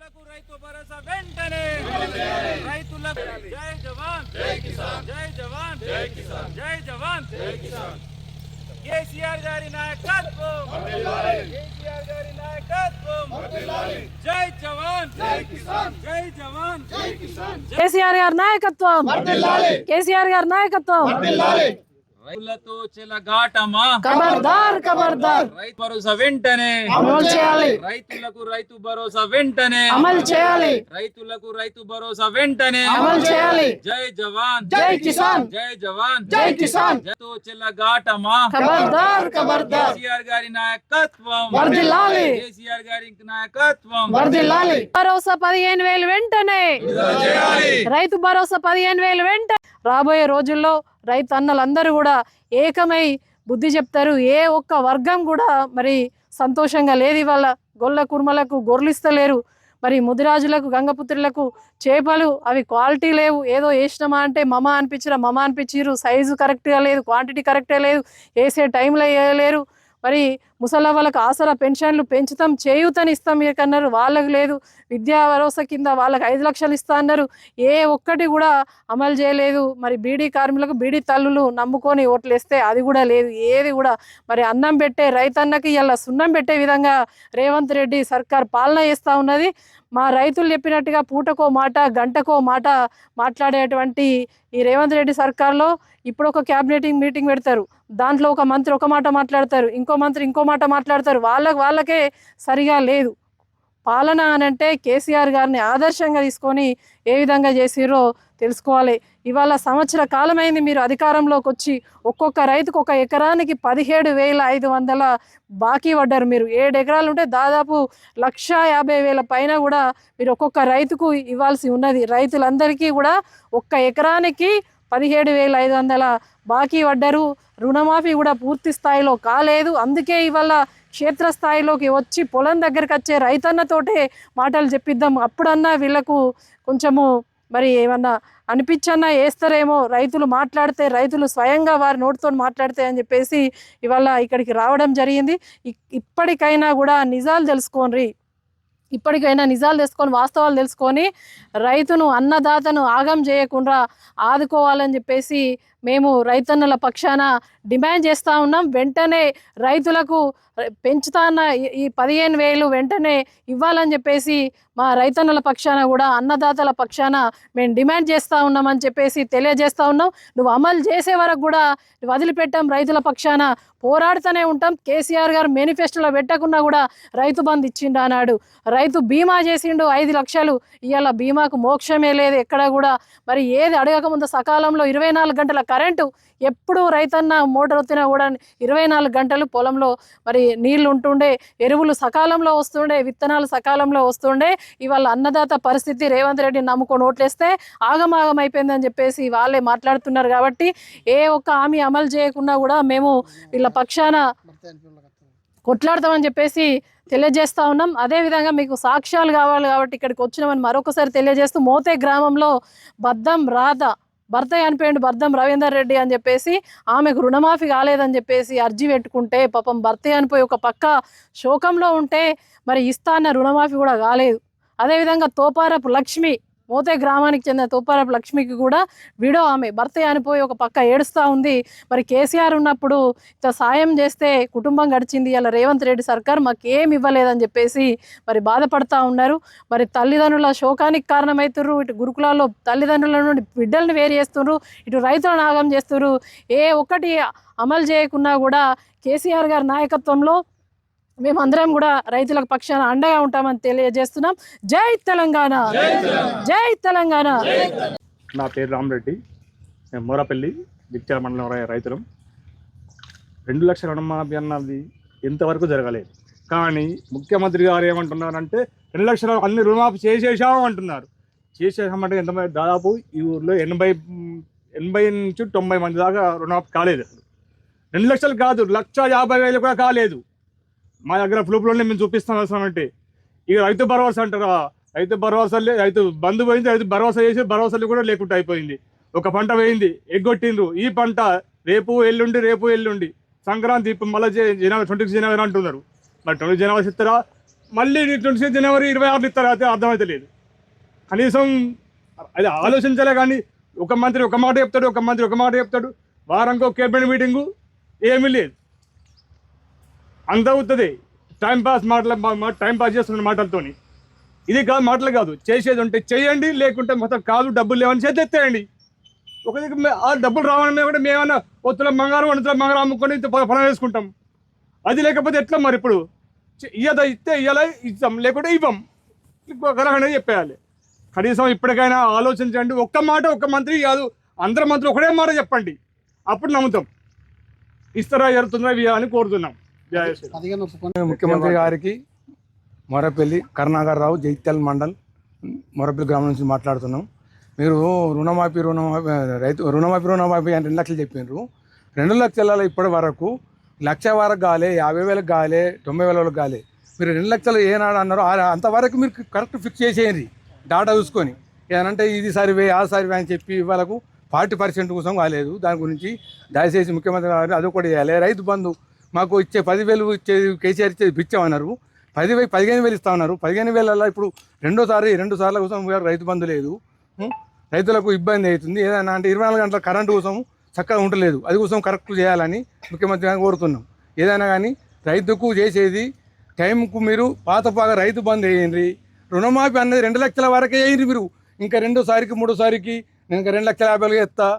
రైతులకు రైతు భరోసా వెంటనే రైతులకు జై జవాన్ జై కిసాన్ జై జవాన్ జై కిసాన్ జై జవాన్ జై కిసాన్ కేసీఆర్ గారి నాయకత్వం కేసీఆర్ గారి నాయకత్వం జై జవాన్ జై కిసాన్ జై జవాన్ జై కిసాన్ కేసీఆర్ గారి నాయకత్వం కేసీఆర్ గారి నాయకత్వం రైతులతో చెలగాటమా? ఖబర్దార్ ఖబర్దార్ రైతు భరోసా వెంటనే. అమలు చేయాలి. రైతులకు రైతు భరోసా వెంటనే. అమలు చేయాలి. రైతులకు రైతు భరోసా వెంటనే. అమలు చేయాలి. జై జవాన్. జై కిసాన్. జై జవాన్. జై కిసాన్. చెల్లగాటమా ఖబర్దార్ ఖబర్దార్ కేసీఆర్ గారి నాయకత్వం. వర్ధిల్లాలి కేసీఆర్ గారి నాయకత్వం. వర్ధిల్లాలి భరోసా పదిహేను వేలు వెంటనే. రైతు భరోసా పదిహేను వేలు వెంట రాబోయే రోజుల్లో రైతు అన్నలందరూ కూడా ఏకమై బుద్ధి చెప్తారు. ఏ ఒక్క వర్గం కూడా మరి సంతోషంగా లేదు. ఇవాళ గొల్ల కుర్మలకు గొర్రెలిస్తలేరు మరి ముదిరాజులకు గంగపుత్రులకు చేపలు అవి క్వాలిటీ లేవు. ఏదో వేసినామా అంటే మమ అనిపించరా మమ అనిపించారు సైజు కరెక్ట్గా లేదు క్వాంటిటీ కరెక్టే లేదు. వేసే టైంలో వేయలేరు మరి ముసలి వాళ్ళకి ఆసరా పెన్షన్లు పెంచుతాం చేయూతని ఇస్తాం మీరు అన్నారు. వాళ్ళకు లేదు. విద్యా భరోసా కింద వాళ్ళకి ఐదు లక్షలు ఇస్తా అన్నారు. ఏ ఒక్కటి కూడా అమలు చేయలేదు. మరి బీడీ కార్మికులకు బీడీ తల్లులు నమ్ముకొని ఓట్లు వేస్తే అది కూడా లేదు. ఏది కూడా మరి అన్నం పెట్టే రైతన్నకి ఇలా సున్నం పెట్టే విధంగా రేవంత్ రెడ్డి సర్కార్ పాలన చేస్తూ ఉన్నది. మా రైతులు చెప్పినట్టుగా పూటకో మాట గంటకో మాట మాట్లాడేటువంటి ఈ రేవంత్ రెడ్డి సర్కార్లో ఇప్పుడు ఒక క్యాబినెట్ మీటింగ్ పెడతారు. దాంట్లో ఒక మంత్రి ఒక మాట మాట్లాడతారు. ఇంకో మంత్రి ఇంకో మాట మాట్లాడతారు. వాళ్ళకి వాళ్ళకే సరిగా లేదు. పాలన అని అంటే కేసీఆర్ గారిని ఆదర్శంగా తీసుకొని ఏ విధంగా చేసిరో తెలుసుకోవాలి. ఇవాళ సంవత్సర కాలమైంది మీరు అధికారంలోకి వచ్చి ఒక్కొక్క రైతుకు ఒక ఎకరానికి పదిహేడు వేల ఐదు వందల బాకీ పడ్డారు మీరు. ఏడు ఎకరాలు ఉంటే దాదాపు లక్ష యాభై వేల పైన కూడా మీరు ఒక్కొక్క రైతుకు ఇవ్వాల్సి ఉన్నది. రైతులందరికీ కూడా ఒక్క ఎకరానికి పదిహేడు వేల ఐదు వందల బాకీ పడ్డారు. రుణమాఫీ కూడా పూర్తి స్థాయిలో కాలేదు. అందుకే ఇవాళ క్షేత్రస్థాయిలోకి వచ్చి పొలం దగ్గరికి వచ్చే రైతన్నతోటే మాటలు చెప్పిద్దాం. అప్పుడన్నా వీళ్ళకు కొంచెము మరి ఏమన్నా అనిపించన్నా వేస్తారేమో రైతులు మాట్లాడితే రైతులు స్వయంగా వారి నోటితో మాట్లాడితే అని చెప్పేసి ఇవాళ ఇక్కడికి రావడం జరిగింది. ఇప్పటికైనా కూడా నిజాలు తెలుసుకోండి. ఇప్పటికైనా నిజాలు తెలుసుకొని వాస్తవాలు తెలుసుకొని రైతును అన్నదాతను ఆగం చేయకుండా ఆదుకోవాలని చెప్పేసి మేము రైతన్నల పక్షాన డిమాండ్ చేస్తూ ఉన్నాం. వెంటనే రైతులకు పెంచుతాన్న ఈ పదిహేను వేలు వెంటనే ఇవ్వాలని చెప్పేసి మా రైతన్నల పక్షాన కూడా అన్నదాతల పక్షాన మేము డిమాండ్ చేస్తూ ఉన్నామని చెప్పేసి తెలియజేస్తూ ఉన్నాం. నువ్వు అమలు చేసే వరకు కూడా వదిలిపెట్టాం రైతుల పక్షాన. పోరాడుతూనే ఉంటాం. కేసీఆర్ గారు మేనిఫెస్టోలో పెట్టకుండా కూడా రైతు బంద్ ఇచ్చిండు అన్నాడు రైతు బీమా చేసిండు ఐదు లక్షలు. ఇవాళ బీమాకు మోక్షమే లేదు ఎక్కడ కూడా. మరి ఏది అడగకముందు సకాలంలో ఇరవై నాలుగు గంటల కరెంటు. ఎప్పుడు రైతన్న మోటార్ వచ్చినా కూడా ఇరవై నాలుగు గంటలు పొలంలో మరి నీళ్ళు ఉంటుండే. ఎరువులు సకాలంలో వస్తుండే విత్తనాలు సకాలంలో వస్తుండే. ఇవాళ అన్నదాత పరిస్థితి రేవంత్ రెడ్డి నమ్ముకొని ఓట్లేస్తే ఆగమాగం అయిపోయిందని చెప్పేసి వాళ్ళే మాట్లాడుతున్నారు కాబట్టి ఏ ఒక్క హామీ అమలు చేయకుండా కూడా మేము వీళ్ళ పక్షాన కొట్లాడతామని చెప్పేసి తెలియజేస్తా ఉన్నాం. అదేవిధంగా మీకు సాక్ష్యాలు కావాలి కాబట్టి ఇక్కడికి వచ్చినామని మరొకసారి తెలియజేస్తూ మోతే గ్రామంలో బద్దం రాధ భర్త చనిపోయిండు బద్దం రవీందర్ రెడ్డి అని చెప్పేసి ఆమెకు రుణమాఫీ కాలేదని చెప్పేసి అర్జీ పెట్టుకుంటే పాపం భర్త చనిపోయి ఒక పక్క శోకంలో ఉంటే మరి ఇస్తా అన్న రుణమాఫీ కూడా కాలేదు. అదేవిధంగా తోపారపు లక్ష్మి మోతే గ్రామానికి చెందిన తోపారపు లక్ష్మికి కూడా విడో ఆమె భర్త అనిపోయి ఒక పక్క ఏడుస్తూ ఉంది. మరి కేసీఆర్ ఉన్నప్పుడు ఇంత సాయం చేస్తే కుటుంబం గడిచింది అలా రేవంత్ రెడ్డి సర్కార్ మాకు ఏమి ఇవ్వలేదని చెప్పేసి మరి బాధపడతా ఉన్నారు. మరి తల్లిదండ్రుల శోకానికి కారణమవుతున్నారు ఇటు గురుకులాల్లో తల్లిదండ్రుల నుండి బిడ్డలను వేరు చేస్తున్నారు ఇటు రైతుల నాగం చేస్తున్నారు ఏ ఒక్కటి అమలు చేయకున్నా కూడా కేసీఆర్ గారి నాయకత్వంలో మేమందరం కూడా రైతులకు పక్షాన అండగా ఉంటామని తెలియజేస్తున్నాం. జై తెలంగాణ. జై తెలంగాణ. నా పేరు రామరెడ్డి మేము మోరాపల్లి దిక్చాల మండలం రైతులం. రెండు లక్షల రుణమాఫీ అన్నది ఎంతవరకు జరగలేదు. కానీ ముఖ్యమంత్రి గారు ఏమంటున్నారంటే రెండు లక్షల అన్ని రుణమాఫీ చేసేసాము అంటున్నారు. చేసేసామంటే ఎంత దాదాపు ఈ ఊర్లో ఎనభై ఎనభై నుంచి తొంభై మంది దాకా రుణమాఫీ కాలేదు. అసలు రెండు లక్షలు కాదు లక్ష యాభై వేలు కూడా కాలేదు. మా దగ్గర ఫ్లూప్లోనే మేము చూపిస్తాం అంటే. ఇక రైతు భరోసా అంటారు? రైతు భరోసా రైతు బంధు పోయింది రైతు భరోసా చేసి భరోసాలు కూడా లేకుండా అయిపోయింది. ఒక పంట వేయింది ఎగ్గొట్టిండ్రు. ఈ పంట రేపు ఎల్లుండి రేపు ఎల్లుండి. సంక్రాంతి ఇప్పుడు మళ్ళీ జనవరి ట్వంటీ జనవరి అంటున్నారు. మరి ట్వంటీ జనవరి ఇస్తారా? మళ్ళీ ట్వంటీ సిక్స్ జనవరి ఇరవై ఆరు ఇస్తారు? అయితే అర్థమైతే లేదు. కనీసం అది ఆలోచించాలే కానీ ఒక మంత్రి ఒక మాట చెప్తాడు ఒక మంత్రి ఒక మాట చెప్తాడు. వారంకో కేబినెట్ మీటింగు ఏమీ లేదు. అంత అవుతుంది టైం పాస్ మాటల మా- టైం పాస్ చేస్తున్న మాటలతోని. ఇది కాదు మాటలు కాదు. చేసేది ఉంటే చేయండి లేకుంటే మొత్తం కాదు డబ్బులు లేవని చేతి ఎత్తేయండి. ఒక దగ్గర ఆ డబ్బులు రావని మేము కూడా మేమన్నా ఒత్తుల బంగారం వంతుల బంగారం అమ్ముకొని ఇంత పని వేసుకుంటాం. అది లేకపోతే ఎట్లా మరి ఇప్పుడు? చె- ఇయ్యదా ఇస్తే ఇయ్యాల ఇస్తాం లేకుంటే ఇవ్వం. అనేది చెప్పేయాలి. కనీసం ఇప్పటికైనా ఆలోచించండి. ఒక్క మాట ఒక్క మంత్రి కాదు. అందరి మంత్రులు ఒకటే మాట చెప్పండి. అప్పుడు నమ్ముతాం. ఇస్తారా జరుగుతుందా ఇవి అని కోరుతున్నాం. ముఖ్యమంత్రి గారికి మొరపల్లి కరుణాకర్ రావు జైత్యాల మండల్ మొరపల్లి గ్రామం నుంచి మాట్లాడుతున్నాం. మీరు రుణమాఫీ రుణమాఫీ రైతు రుణమాఫీ రుణమాఫీ అని రెండు లక్షలు చెప్పిండ్రు రెండు లక్షల ఇప్పటి వరకు లక్ష వరకు కాలే యాభై వేలకు కాలే తొంభై వేల వరకు కాలే. మీరు రెండు లక్షలు ఏనాడు అన్నారో అంతవరకు మీరు కరెక్ట్ ఫిక్స్ చేసేయండి డాటా చూసుకొని. ఏదంటే ఇది సర్వే ఆ సర్వే అని చెప్పి వాళ్ళకు ఫార్టీ పర్సెంట్ కోసం కాలేదు. దాని గురించి దయచేసి ముఖ్యమంత్రి గారు అది ఒకటి చేయాలి. రైతు బంధు మాకు ఇచ్చే పదివేలు ఇచ్చేది కేసీఆర్ ఇచ్చేది పిచ్చామన్నారు పది వే- పదిహేను వేలు ఇస్తా ఉన్నారు పదిహేను వేలలో ఇప్పుడు రెండోసారి రెండు సార్ల కోసం గారు రైతు బంధు లేదు. రైతులకు ఇబ్బంది అవుతుంది. ఏదైనా అంటే ఇరవై నాలుగు గంటల కరెంటు కోసం చక్కగా ఉండలేదు. అది కోసం కరెక్ట్ చేయాలని ముఖ్యమంత్రి గారిని కోరుతున్నాం. ఏదైనా కానీ రైతుకు చేసేది టైంకు మీరు పాత పాగా రైతు బంద్ వేయండి. రుణమాఫీ అన్నది రెండు లక్షల వరకే వేయండి మీరు. ఇంకా రెండోసారికి మూడోసారికి నేను ఇంకా రెండు లక్షల యాభై వేలు ఎత్తా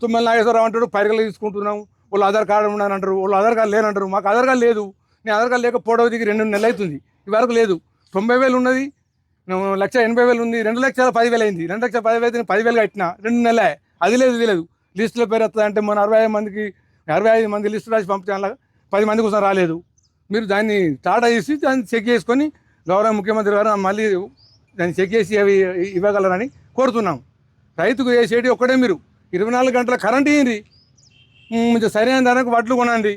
తుమ్మల నాగేశ్వరరావు అంటాడు పైరగలు తీసుకుంటున్నాం. వాళ్ళు ఆధార్ కార్డు ఉన్నాను అంటారు వాళ్ళు ఆధార్ కార్డు లేనంటారు మాకు ఆధార్ కార్డు లేదు. నేను ఆధార్ కార్డు లేక పొడవు దిగి రెండు నెలలు అవుతుంది. ఇవరకు వరకు లేదు. తొంభై వేలు ఉన్నది లక్ష ఎనభై వేలు ఉంది రెండు లక్షల పదివేలు అయింది. రెండు లక్షల పదివేలు అయితే పదివేలు కట్టిన రెండు నెలలే. అది లేదు ఇది లేదు. లిస్టులో పేరు వస్తుంది అంటే మన అరవై ఐదు మందికి అరవై ఐదు మంది లిస్టు రాసి పంపించాల పది మంది కోసం రాలేదు. మీరు దాన్ని టాటా చేసి దాన్ని చెక్ చేసుకొని గౌరవ ముఖ్యమంత్రి గారు మళ్ళీ దాన్ని చెక్ చేసి అవి ఇవ్వగలరని కోరుతున్నాం. రైతుకు చేసేటి ఒక్కడే మీరు. ఇరవై నాలుగు గంటల కరెంట్ ఇయ్యండి. సరైన ధరకు వడ్లు కొనండి.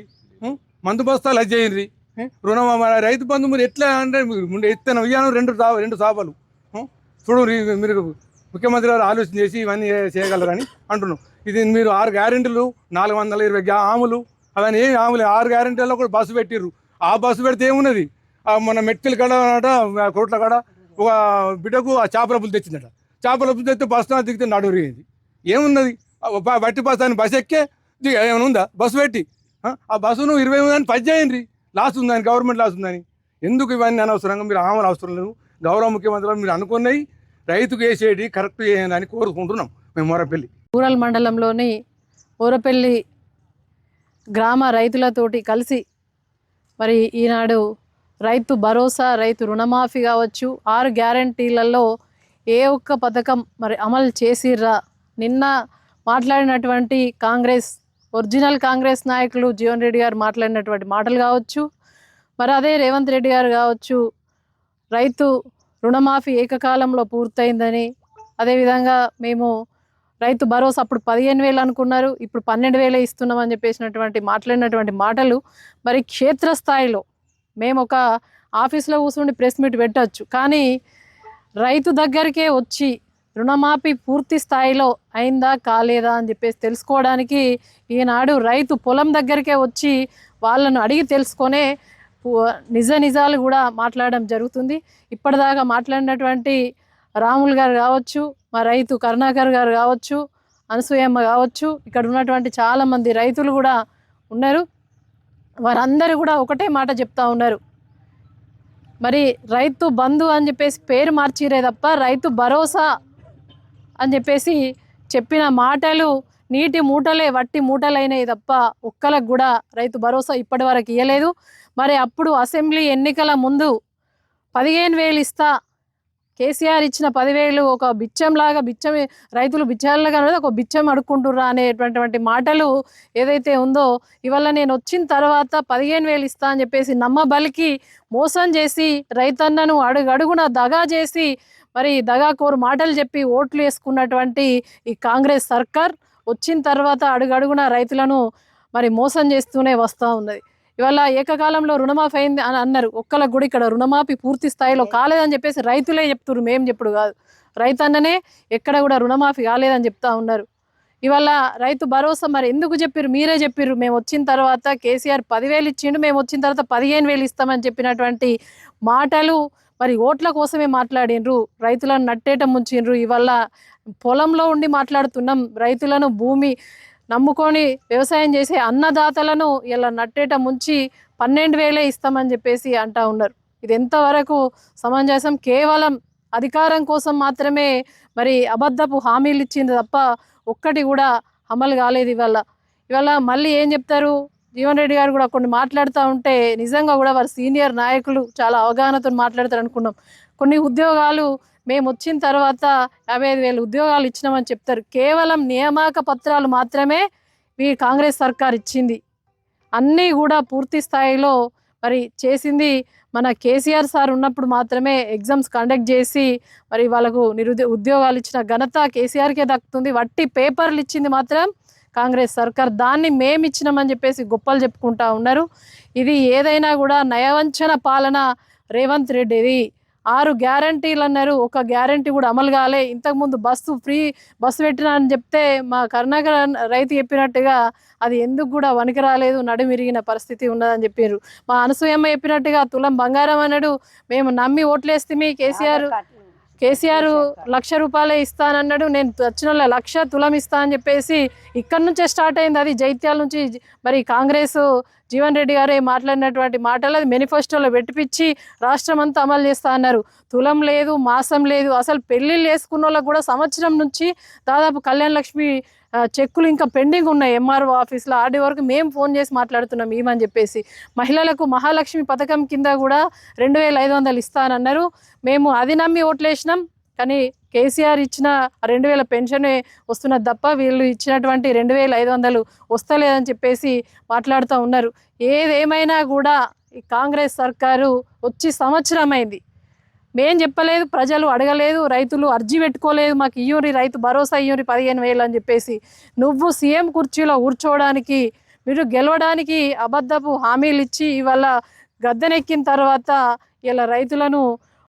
మందు బస్తాలు అది చేయండి. రుణం రైతు బంధు మీరు ఎట్లా అంటే మీరు ముందు రెండు రెండు సాపలు చూడు మీరు ముఖ్యమంత్రి గారు ఆలోచన చేసి ఇవన్నీ చేయగలరని అంటున్నాం. ఇది మీరు ఆరు గ్యారెంటీలు నాలుగు వందల ఇరవై గ్యా ఆములు. అవన్నీ ఏమి ఆములు ఆరు గ్యారెంటీల్లో కూడా బస్సు పెట్టిర్రు. ఆ బస్సు పెడితే ఏమున్నది? ఆ మన మెట్టిల కాడ కోట్ల కాడ ఒక బిడ్డకు ఆ చేపలప్పులు తెచ్చిందట. చేపలప్పులు తెస్తే బస్సు దిగితే నడురిగింది ఏమున్నది? బట్టి బస్సు అని బస్సు ఎక్కే ఏమైనా ఉందా? బస్సు పెట్టి. ఆ? బస్సును ఇరవై ఉందని పది చేయండి. లాస్ ఉందని గవర్నమెంట్ లాస్ ఉందని. ఎందుకు ఇవన్నీ అనవసరంగా మీరు ఆమెను అవసరం లేదు? గౌరవ ముఖ్యమంత్రులు మీరు అనుకున్నాయి రైతుకు వేసేటి కరెక్ట్ చేయండి అని కోరుకుంటున్నాం మేము మొరపల్లి రూరల్ మండలంలోని ఊరపల్లి గ్రామ రైతులతోటి కలిసి మరి ఈనాడు రైతు భరోసా రైతు రుణమాఫీ కావచ్చు ఆరు గ్యారంటీలలో ఏ ఒక్క పథకం మరి అమలు చేసిర్రా? నిన్న మాట్లాడినటువంటి కాంగ్రెస్ ఒరిజినల్ కాంగ్రెస్ నాయకులు జీవన్ రెడ్డి గారు మాట్లాడినటువంటి మాటలు కావచ్చు మరి అదే రేవంత్ రెడ్డి గారు కావచ్చు రైతు రుణమాఫీ ఏకకాలంలో పూర్తయిందని అదేవిధంగా మేము రైతు భరోసా అప్పుడు పదిహేను వేలు అనుకున్నారు ఇప్పుడు పన్నెండు వేలే ఇస్తున్నామని చెప్పేసినటువంటి మాట్లాడినటువంటి మాటలు మరి క్షేత్రస్థాయిలో మేము ఒక ఆఫీస్లో కూర్చుండి ప్రెస్ మీట్ పెట్టచ్చు కానీ రైతు దగ్గరికే వచ్చి రుణమాఫీ పూర్తి స్థాయిలో అయిందా కాలేదా అని చెప్పేసి తెలుసుకోవడానికి ఈనాడు రైతు పొలం దగ్గరికే వచ్చి వాళ్ళను అడిగి తెలుసుకొనే నిజ నిజాలు కూడా మాట్లాడడం జరుగుతుంది. ఇప్పటిదాకా మాట్లాడినటువంటి రాములు గారు కావచ్చు మా రైతు కరుణాకర్ గారు కావచ్చు అనసూయమ్మ కావచ్చు ఇక్కడ ఉన్నటువంటి చాలామంది రైతులు కూడా ఉన్నారు. వారందరూ కూడా ఒకటే మాట చెప్తా ఉన్నారు. మరి రైతు బంధు అని చెప్పేసి పేరు మార్చిరే తప్ప రైతు భరోసా అని చెప్పేసి చెప్పిన మాటలు నీటి మూటలే వట్టి మూటలైనవి తప్ప ఒక్కలకు కూడా రైతు భరోసా ఇప్పటి వరకు ఇవ్వలేదు మరి అప్పుడు అసెంబ్లీ ఎన్నికల ముందు పదిహేను వేలు ఇస్తా కేసీఆర్ ఇచ్చిన పదివేలు ఒక బిచ్చంలాగా బిచ్చం రైతులు బిచ్చాలుగా అనేది ఒక బిచ్చం అడుక్కుంటుర్రా అనేటువంటి మాటలు ఏదైతే ఉందో ఇవాళ నేను వచ్చిన తర్వాత పదిహేను వేలు ఇస్తా అని చెప్పేసి నమ్మబలికి మోసం చేసి రైతన్నను అడుగు అడుగున దగా చేసి మరి దగాకోరు మాటలు చెప్పి ఓట్లు వేసుకున్నటువంటి ఈ కాంగ్రెస్ సర్కార్ వచ్చిన తర్వాత అడుగడుగున రైతులను మరి మోసం చేస్తూనే వస్తూ ఉన్నది. ఇవాళ ఏకకాలంలో రుణమాఫీ అయింది అని అన్నారు. ఒక్కలకు కూడా ఇక్కడ రుణమాఫీ పూర్తి స్థాయిలో కాలేదని చెప్పేసి రైతులే చెప్తున్నారు మేం చెప్పుడు కాదు. రైతన్ననే ఎక్కడ కూడా రుణమాఫీ కాలేదని చెప్తా ఉన్నారు. ఇవాళ రైతు భరోసా మరి ఎందుకు చెప్పారు మీరే చెప్పారు మేము వచ్చిన తర్వాత కేసీఆర్ పదివేలు ఇచ్చిండు. మేము వచ్చిన తర్వాత పదిహేను వేలు ఇస్తామని చెప్పినటువంటి మాటలు మరి ఓట్ల కోసమే మాట్లాడిండ్రు రైతులను నట్టేట ముంచిండ్రు. ఇవల్ల పొలంలో ఉండి మాట్లాడుతున్నాం రైతులను భూమి నమ్ముకొని వ్యవసాయం చేసే అన్నదాతలను ఇలా నట్టేట ముంచి పన్నెండు వేలే ఇస్తామని చెప్పేసి అంటా ఉన్నారు. ఇది ఎంతవరకు సమంజసం? కేవలం అధికారం కోసం మాత్రమే మరి అబద్ధపు హామీలు ఇచ్చింది తప్ప ఒక్కటి కూడా అమలు కాలేదు ఇవాళ. ఇవాళ మళ్ళీ ఏం చెప్తారు? జీవన్ రెడ్డి గారు కూడా కొన్ని మాట్లాడుతూ ఉంటే నిజంగా కూడా వారు సీనియర్ నాయకులు చాలా అవగాహనతో మాట్లాడతారు అనుకున్నాం. కొన్ని ఉద్యోగాలు మేము వచ్చిన తర్వాత యాభై ఐదు వేల ఉద్యోగాలు ఇచ్చినామని చెప్తారు. కేవలం నియామక పత్రాలు మాత్రమే ఈ కాంగ్రెస్ సర్కార్ ఇచ్చింది. అన్నీ కూడా పూర్తి స్థాయిలో మరి చేసింది మన కేసీఆర్ సార్ ఉన్నప్పుడు మాత్రమే ఎగ్జామ్స్ కండక్ట్ చేసి మరి వాళ్ళకు నిరుద్యో ఉద్యోగాలు ఇచ్చిన ఘనత కేసీఆర్కే దక్కుతుంది. వట్టి పేపర్లు ఇచ్చింది మాత్రం కాంగ్రెస్ సర్కార్ దాన్ని మేమిచ్చినామని చెప్పేసి గొప్పలు చెప్పుకుంటా ఉన్నారు. ఇది ఏదైనా కూడా నయవంచన పాలన రేవంత్ రెడ్డిది. ఆరు గ్యారంటీలు అన్నారు. ఒక గ్యారంటీ కూడా అమలు కాలే. ఇంతకుముందు బస్సు ఫ్రీ బస్సు పెట్టినా అని చెప్తే మా కరుణాకర్ రైతు చెప్పినట్టుగా అది ఎందుకు కూడా వనికి రాలేదు. నడుమిరిగిన పరిస్థితి ఉన్నదని చెప్పారు మా అనసూయమ్మ చెప్పినట్టుగా తులం బంగారం అన్నాడు. మేము నమ్మి ఓట్లేస్తే కేసీఆర్ కేసీఆర్ లక్ష రూపాయలే. ఇస్తానన్నాడు. నేను వచ్చిన లక్ష తులం ఇస్తా అని చెప్పేసి ఇక్కడ నుంచే స్టార్ట్ అయింది. అది జైత్యాల నుంచి మరి కాంగ్రెస్ జీవన్ రెడ్డి గారే మాట్లాడినటువంటి మాటలు అది మేనిఫెస్టోలో పెట్టిపించి రాష్ట్రం అంతా అమలు చేస్తా అన్నారు. తులం లేదు మాసం లేదు అసలు పెళ్ళిళ్ళు వేసుకున్న వాళ్ళకి కూడా సంవత్సరం నుంచి దాదాపు కళ్యాణ లక్ష్మి చెక్కులు ఇంకా పెండింగ్ ఉన్నాయి ఎంఆర్ఓ ఆఫీస్లో. ఆర్డీ వరకు మేము ఫోన్ చేసి మాట్లాడుతున్నాం ఏమని చెప్పేసి. మహిళలకు మహాలక్ష్మి పథకం కింద కూడా రెండు వేల ఐదు వందలు ఇస్తానన్నారు. మేము అది నమ్మి ఓట్లేసినాం. కానీ కేసీఆర్ ఇచ్చిన రెండు వేల పెన్షన్ వస్తున్నది తప్ప వీళ్ళు ఇచ్చినటువంటి రెండు వేల ఐదు వందలు వస్తలేదని చెప్పేసి మాట్లాడుతూ ఉన్నారు. ఏదేమైనా కూడా ఈ కాంగ్రెస్ సర్కారు వచ్చి సంవత్సరమైంది. మేం చెప్పలేదు ప్రజలు అడగలేదు రైతులు అర్జీ పెట్టుకోలేదు మాకు ఇయ్యూరి రైతు భరోసా ఇయ్యూరి పదిహేను వేలు అని చెప్పేసి. నువ్వు సీఎం కుర్చీలో కూర్చోవడానికి మీరు గెలవడానికి అబద్ధపు హామీలు ఇచ్చి ఇవాళ గద్దెనెక్కిన తర్వాత ఇలా రైతులను